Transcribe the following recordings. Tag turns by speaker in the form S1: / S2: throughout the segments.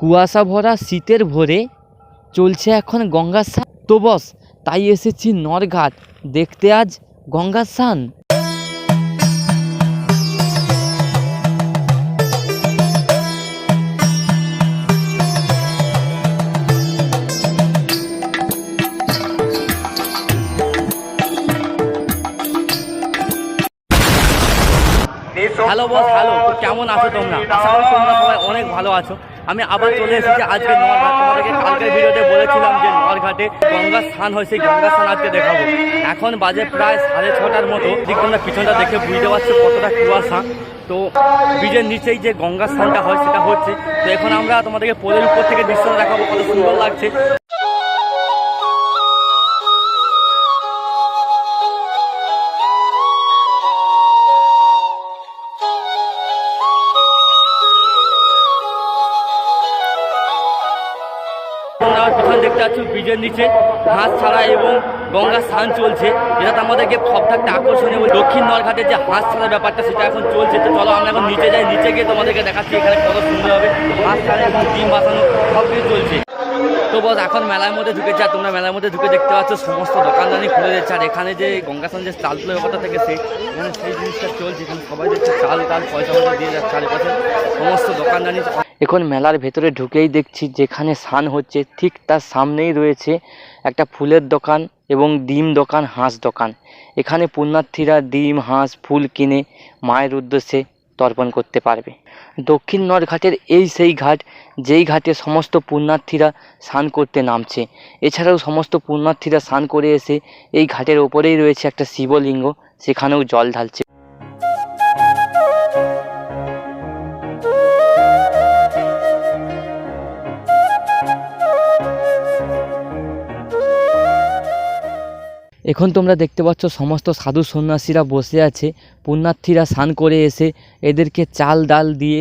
S1: কুয়াশা ভরা শীতের ভোরে চলছে এখন গঙ্গার স্নান তো বস তাই এসেছি নরঘাট। দেখতে আজ গঙ্গার স্নান হ্যালো বস হ্যালো। কেমন আছো তোমরা? আশা করি তোমরা সবাই অনেক ভালো আছো। আমি আবার চলে এসেছি আজকে কালকের ভিডিওতে বলেছিলাম যে নোয়ারঘাটে গঙ্গা স্থান হয়েছে গঙ্গা স্থান আজকে দেখাবো। এখন বাজে প্রায় সাড়ে ছটার মতো। ঠিক তোমরা পিছনটা দেখে বুঝতে পারছ কতটা কুয়াশা। তো ব্রিজের নিচেই যে গঙ্গা স্থানটা হয়, সেটা হচ্ছে। তো এখন আমরা তোমাদেরকে পোলের উপর থেকে দৃশ্যটা দেখাবো, কত সুন্দর লাগছে। পাচ্ছ ব্রিজের নিচে হাঁস ছাড়া এবং গঙ্গা স্নান চলছে। যেটা আমাদেরকে সব থাকতে আকর্ষণীয় দক্ষিণ নলঘাটে যে হাঁস ছাড়ার ব্যাপারটা সেটা এখন চলছে। তো চলো আমরা এখন নিচে যাই, নিচে গিয়ে তোমাদেরকে দেখাচ্ছি এখানে কত সুন্দর হবে হাঁস ছাড়া এবং ডিম বাঁচানো সব কিছু চলছে। তো এখন মেলার মধ্যে ঢুকেছে আর তোমরা মেলার মধ্যে ঢুকে দেখতে পাচ্ছ, সমস্ত দোকানদানি খুলে যাচ্ছে আর এখানে যে গঙ্গা স্নান যে চাল তুলে ব্যাপারটা থেকে সেই এখানে সেই জিনিসটা চলছে এখানে সবাই দেখছে চাল টাল পয়সা পয়সা দিয়ে যাচ্ছে চারিপাশে, সমস্ত দোকানদানি এখন মেলার ভেতরে ঢুকেই দেখছি, যেখানে স্নান হচ্ছে, ঠিক তার সামনেই রয়েছে একটা ফুলের দোকান এবং ডিম দোকান, হাঁস দোকান। এখানে পুণ্যার্থীরা ডিম, হাঁস, ফুল কিনে মায়ের উদ্দেশ্যে তর্পণ করতে পারবে। দক্ষিণ নরঘাটের এই সেই ঘাট যেই ঘাটে সমস্ত পুণ্যার্থীরা স্নান করতে নামছে। এছাড়াও সমস্ত পুণ্যার্থীরা স্নান করে এসে এই ঘাটের ওপরেই রয়েছে একটা শিবলিঙ্গ, সেখানেও জল ঢালছে। এখন তোমরা দেখতে পাচ্ছ সমস্ত সাধু সন্ন্যাসীরা বসে আছে। পুণ্যার্থীরা স্নান করে এসে এদেরকে চাল ডাল দিয়ে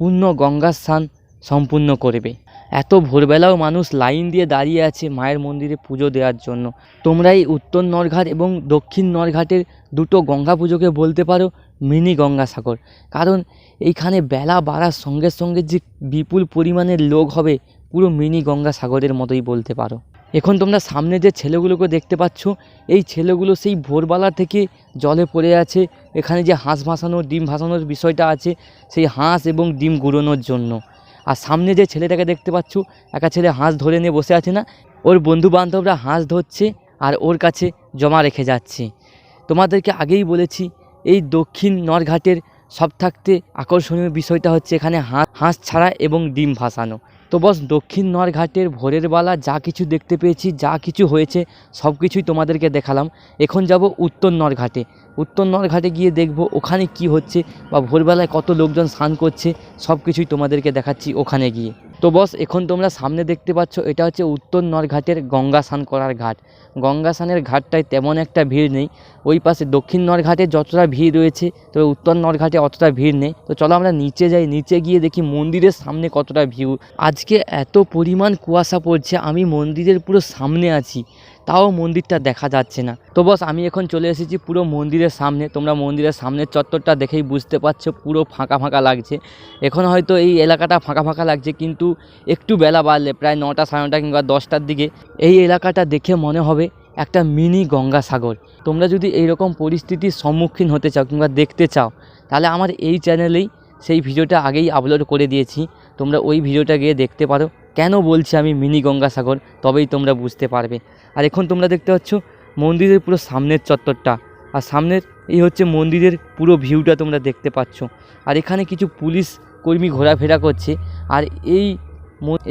S1: পূর্ণ গঙ্গা স্নান সম্পূর্ণ করবে। এত ভোরবেলাও মানুষ লাইন দিয়ে দাঁড়িয়ে আছে মায়ের মন্দিরে পুজো দেওয়ার জন্য। তোমরা এই উত্তর নরঘাট এবং দক্ষিণ নরঘাটের দুটো গঙ্গা পুজোকে বলতে পারো, মিনি গঙ্গাসাগর। কারণ এইখানে বেলা বাড়ার সঙ্গে সঙ্গে যে বিপুল পরিমাণের লোক হবে, পুরো মিনি গঙ্গাসাগরের মতোই বলতে পারো। এখন তোমরা সামনে যে ছেলেগুলোকে দেখতে পাচ্ছ, এই ছেলেগুলো সেই ভোরবেলা থেকে জলে পড়ে আছে। এখানে যে হাঁস ভাসানোর, ডিম ভাসানোর বিষয়টা আছে, সেই হাঁস এবং ডিম গুঁড়োনোর জন্য। আর সামনে যে ছেলেটাকে দেখতে পাচ্ছ, একা ছেলে হাঁস ধরে নিয়ে বসে আছে না, ওর বন্ধু বান্ধবরা হাঁস ধরছে আর ওর কাছে জমা রেখে যাচ্ছে। তোমাদেরকে আগেই বলেছি, এই দক্ষিণ নরঘাটের সব থাকতে আকর্ষণীয় বিষয়টা হচ্ছে এখানে হাঁস হাঁস ছাড়া এবং ডিম ভাসানো। তো বস, দক্ষিণ নরঘাটের ভোরের বেলা যা কিছু দেখতে পেয়েছি, যা কিছু হয়েছে, সব কিছুই তোমাদেরকে দেখালাম। এখন যাব উত্তর নরঘাটে। উত্তর নরঘাটে গিয়ে দেখব ওখানে কি হচ্ছে বা ভোরবেলায় কত লোকজন স্নান করছে, সব কিছুই তোমাদেরকে দেখাচ্ছি ওখানে গিয়ে। তো বস, এখন তোমরা সামনে দেখতে পাচ্ছ, এটা হচ্ছে উত্তর নরঘাটের গঙ্গা স্নান করার ঘাট। গঙ্গা স্নানের ঘাটটায় তেমন একটা ভিড় নেই। ওই পাশে দক্ষিণ নরঘাটে যতটা ভিড় রয়েছে, তবে উত্তর নরঘাটে অতটা ভিড় নেই। তো চলো আমরা নিচে যাই, নিচে গিয়ে দেখি মন্দিরের সামনে কতটা ভিউ। আজকে এত পরিমাণ কুয়াশা পড়ছে, আমি মন্দিরের পুরো সামনে আছি। তাও মন্দিরটা দেখা যাচ্ছে না। তো বস, আমি এখন চলে এসেছি পুরো মন্দিরের সামনে। তোমরা মন্দিরের সামনের চত্বরটা দেখেই বুঝতে পারছ, পুরো ফাঁকা ফাঁকা লাগছে। এখন হয়তো এই এলাকাটা ফাঁকা ফাঁকা লাগছে, কিন্তু একটু বেলা বাড়লে, প্রায় নটা সাড়ে নটা কিংবা দশটার দিকে, এই এলাকাটা দেখে মনে হবে একটা মিনি গঙ্গাসাগর। তোমরা যদি এইরকম পরিস্থিতির সম্মুখীন হতে চাও কিংবা দেখতে চাও, তাহলে আমার এই চ্যানেলেই সেই ভিডিওটা আগেই আপলোড করে দিয়েছি। তোমরা ওই ভিডিওটা গিয়ে দেখতে পারো। কেন বলছি আমি মিনি গঙ্গাসাগর? তবেই তোমরা বুঝতে পারবে। আর এখন তোমরা দেখতে পাচ্ছ, মন্দিরের পুরো সামনের চত্বরটা। আর সামনের এই হচ্ছে মন্দিরের পুরো ভিউটা তোমরা দেখতে পাচ্ছ। আর এখানে কিছু পুলিশ কর্মী ঘোরাফেরা করছে। আর এই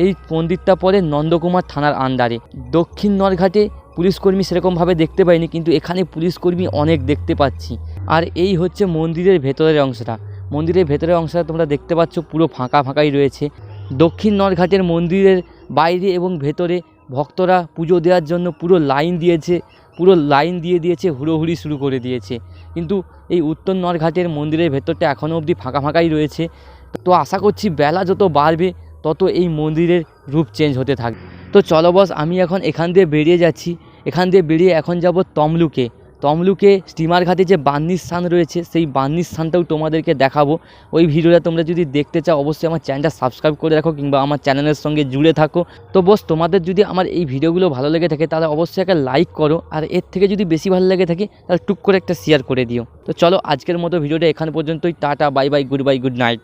S1: এই মন্দিরটা পড়ে নন্দকুমার থানার আন্ডারে। দক্ষিণ নরঘাটে পুলিশ কর্মী সেরকমভাবে দেখতে পাইনি, কিন্তু এখানে পুলিশ কর্মী অনেক দেখতে পাচ্ছি। আর এই হচ্ছে মন্দিরের ভেতরের অংশটা। মন্দিরের ভেতরের অংশটা তোমরা দেখতে পাচ্ছ, পুরো ফাঁকা ফাঁকাই রয়েছে। দক্ষিণ নরঘাটের মন্দিরের বাইরে এবং ভেতরে ভক্তরা পুজো দেওয়ার জন্য পুরো লাইন দিয়েছে, পুরো লাইন দিয়ে দিয়েছে, হুড়োহুড়ি শুরু করে দিয়েছে। কিন্তু এই উত্তর নরঘাটের মন্দিরের ভেতরটা এখনও অবধি ফাঁকা ফাঁকাই রয়েছে। তো আশা করছি বেলা যত বাড়বে, তত এই মন্দিরের রূপ চেঞ্জ হতে থাকবে। তো চলো বস, আমি এখন এখান দিয়ে বেরিয়ে যাচ্ছি। এখান দিয়ে বেরিয়ে এখন যাব তমলুকে। তমলুকে স্টিমার ঘাটে যে বান্নির স্থান রয়েছে, সেই বান্নির স্থানটাও তোমাদেরকে দেখাবো। ওই ভিডিওটা তোমরা যদি দেখতে চাও, অবশ্যই আমার চ্যানেলটা সাবস্ক্রাইব করে রাখো কিংবা আমার চ্যানেলের সঙ্গে জুড়ে থাকো। তো বস, তোমাদের যদি আমার এই ভিডিওগুলো ভালো লেগে থাকে, তাহলে অবশ্যই একটা লাইক করো, আর এর থেকে যদি বেশি ভালো লেগে থাকে, তাহলে টুক করে একটা শেয়ার করে দিও। তো চলো, আজকের মতো ভিডিওটা এখান পর্যন্তই, tata, bye bye good bye good night